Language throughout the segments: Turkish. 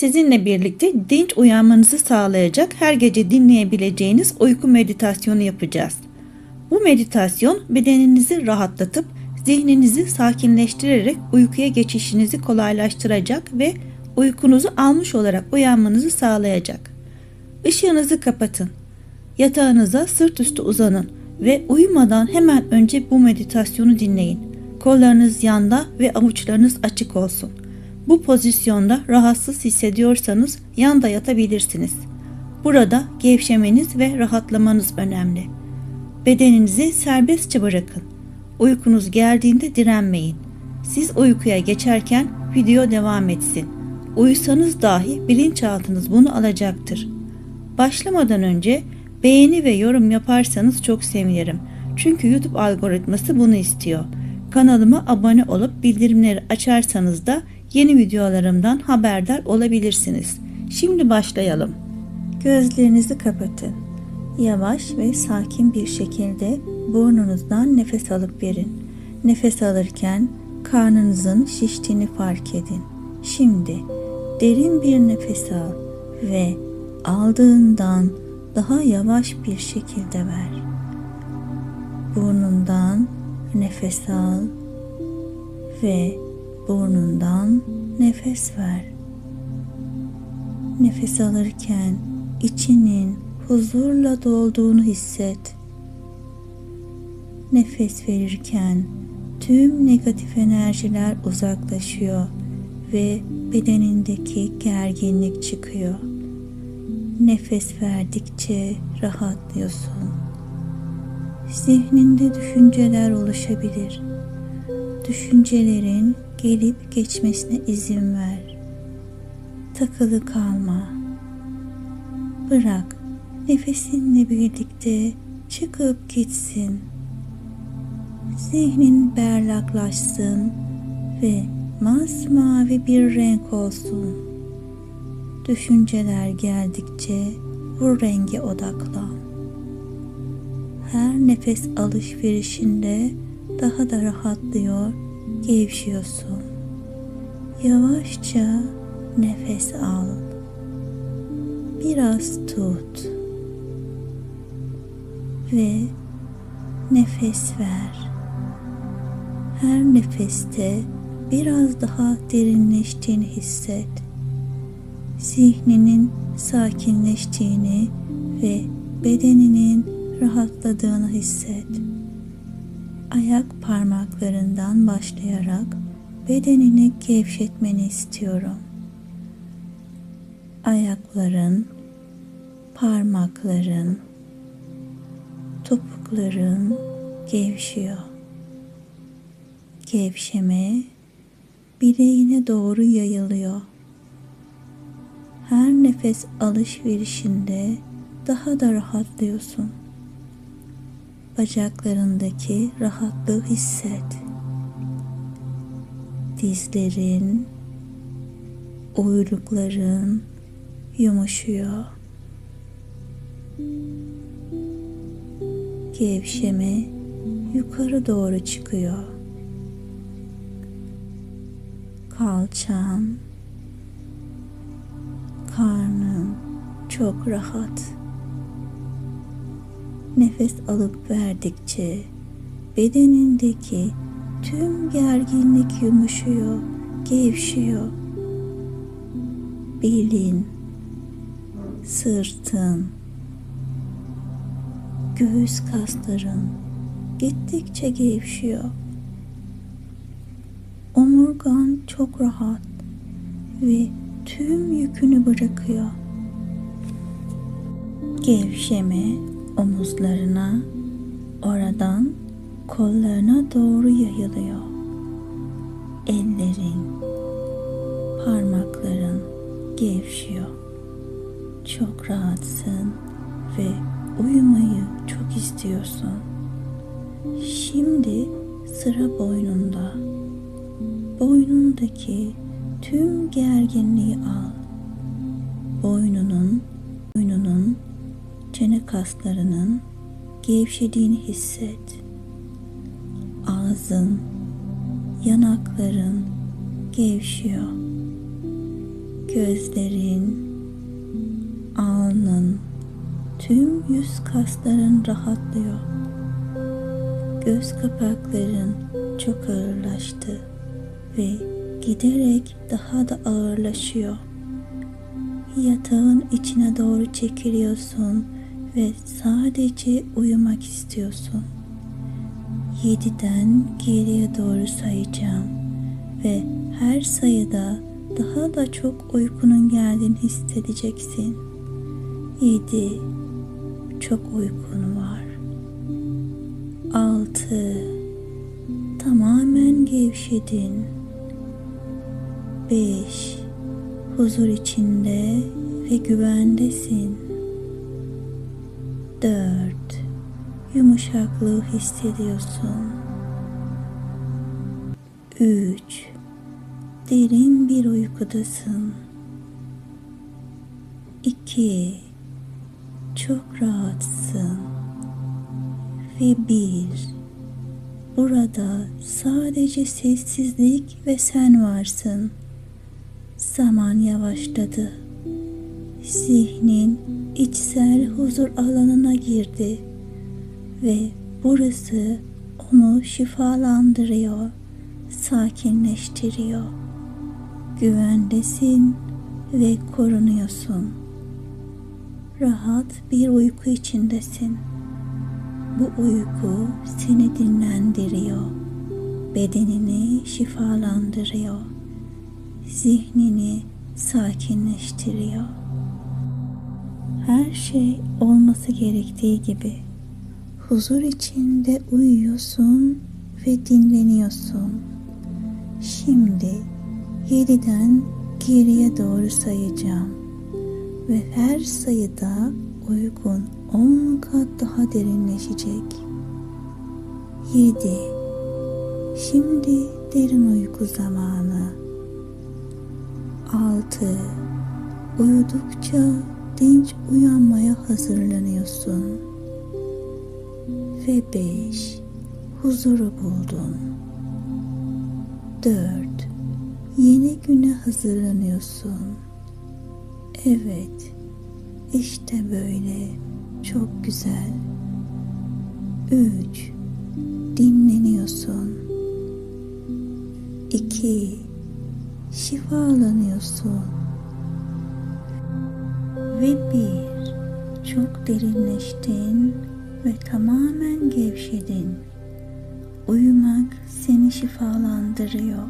sizinle birlikte dinç uyanmanızı sağlayacak her gece dinleyebileceğiniz uyku meditasyonu yapacağız. Bu meditasyon bedeninizi rahatlatıp zihninizi sakinleştirerek uykuya geçişinizi kolaylaştıracak ve uykunuzu almış olarak uyanmanızı sağlayacak. Işığınızı kapatın. Yatağınıza sırt üstü uzanın ve uyumadan hemen önce bu meditasyonu dinleyin. Kollarınız yanda ve avuçlarınız açık olsun. Bu pozisyonda rahatsız hissediyorsanız yanda yatabilirsiniz. Burada gevşemeniz ve rahatlamanız önemli. Bedeninizi serbestçe bırakın. Uykunuz geldiğinde direnmeyin. Siz uykuya geçerken video devam etsin. Uyusanız dahi bilinçaltınız bunu alacaktır. Başlamadan önce beğeni ve yorum yaparsanız çok sevinirim. Çünkü YouTube algoritması bunu istiyor. Kanalıma abone olup bildirimleri açarsanız da yeni videolarımdan haberdar olabilirsiniz. Şimdi başlayalım. Gözlerinizi kapatın. Yavaş ve sakin bir şekilde burnunuzdan nefes alıp verin. Nefes alırken karnınızın şiştiğini fark edin. Şimdi derin bir nefes al ve aldığından daha yavaş bir şekilde ver. Burnundan nefes al ve burnundan nefes ver. Nefes alırken içinin huzurla dolduğunu hisset. Nefes verirken tüm negatif enerjiler uzaklaşıyor ve bedenindeki gerginlik çıkıyor. Nefes verdikçe rahatlıyorsun. Zihninde düşünceler oluşabilir. Düşüncelerin gelip geçmesine izin ver. Takılı kalma. Bırak nefesinle birlikte çıkıp gitsin. Zihnin berraklaşsın ve masmavi bir renk olsun. Düşünceler geldikçe bu renge odaklan. Her nefes alışverişinde daha da rahatlıyor, gevşiyorsun. Yavaşça nefes al. Biraz tut. Ve nefes ver. Her nefeste biraz daha derinleştiğini hisset. Zihninin sakinleştiğini ve bedeninin rahatladığını hisset. Ayak parmaklarından başlayarak bedenini gevşetmeni istiyorum. Ayakların, parmakların, topukların gevşiyor. Gevşeme bileğine doğru yayılıyor. Her nefes alışverişinde daha da rahatlıyorsun. Bacaklarındaki rahatlığı hisset. Dizlerin, uylukların yumuşuyor. Gevşeme yukarı doğru çıkıyor. Kalçan, karnın çok rahat. Nefes alıp verdikçe bedenindeki tüm gerginlik yumuşuyor, gevşiyor. Belin, sırtın, göğüs kasların gittikçe gevşiyor. Omurgan çok rahat ve tüm yükünü bırakıyor. Gevşeme omuzlarına, oradan kollarına doğru yayılıyor. Ellerin, parmakların gevşiyor. Çok rahatsın ve uyumayı çok istiyorsun. Şimdi sıra boynunda. Boynundaki tüm gerginliği al. Çene kaslarının gevşediğini hisset. Ağzın, yanakların gevşiyor. gözlerin, alnın, tüm yüz kasların rahatlıyor. Göz kapakların çok ağırlaştı ve giderek daha da ağırlaşıyor. Yatağın içine doğru çekiliyorsun ve sadece uyumak istiyorsun. Yediden geriye doğru sayacağım ve her sayıda daha da çok uykunun geldiğini hissedeceksin. Yedi, çok uykun var. Altı, tamamen gevşedin. Beş, huzur içinde ve güvendesin. Dört, yumuşaklığı hissediyorsun. Üç, derin bir uykudasın. İki, çok rahatsın. Ve bir, burada sadece sessizlik ve sen varsın. Zaman yavaşladı. Zihnin içsel huzur alanına girdi ve burası onu şifalandırıyor, sakinleştiriyor. Güvendesin ve korunuyorsun. Rahat bir uyku içindesin. Bu uyku seni dinlendiriyor. Bedenini şifalandırıyor. Zihnini sakinleştiriyor. Her şey olması gerektiği gibi huzur içinde uyuyorsun ve dinleniyorsun. Şimdi yediden geriye doğru sayacağım ve her sayıda uygun 10 kat daha derinleşecek. 7 Şimdi derin uyku zamanı. 6 Uyudukça dinç uyanmaya hazırlanıyorsun. Ve 5 Huzuru buldun. 4 Yeni güne hazırlanıyorsun. Evet, işte böyle. Çok güzel. 3 Dinleniyorsun. 2 Şifalanıyorsun. Derinleştin ve tamamen gevşedin. Uyumak seni şifalandırıyor,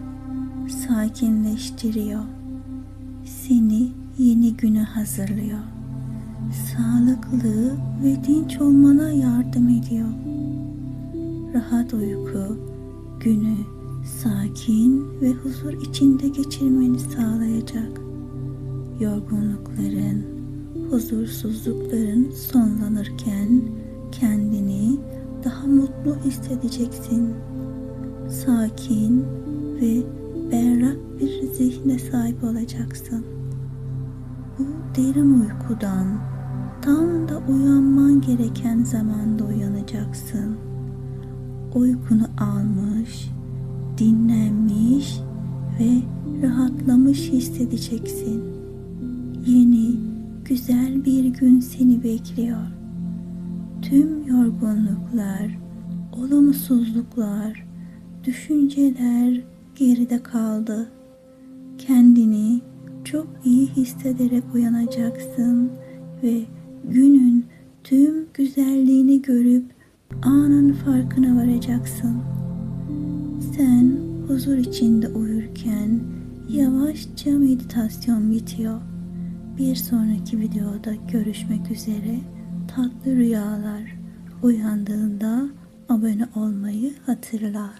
sakinleştiriyor. Seni yeni güne hazırlıyor. Sağlıklı ve dinç olmana yardım ediyor. Rahat uyku günü sakin ve huzur içinde geçirmeni sağlayacak. Yorgunlukların, huzursuzlukların sonlanırken kendini daha mutlu hissedeceksin. Sakin ve berrak bir zihne sahip olacaksın. Bu derin uykudan tam da uyanman gereken zamanda uyanacaksın. Uykunu almış, dinlenmiş ve rahatlamış hissedeceksin. Yeni, güzel bir gün seni bekliyor. Tüm yorgunluklar, olumsuzluklar, düşünceler geride kaldı. Kendini çok iyi hissederek uyanacaksın ve günün tüm güzelliğini görüp anın farkına varacaksın. Sen huzur içinde uyurken yavaşça meditasyon bitiyor. Bir sonraki videoda görüşmek üzere. Tatlı rüyalar. Uyandığında abone olmayı hatırla.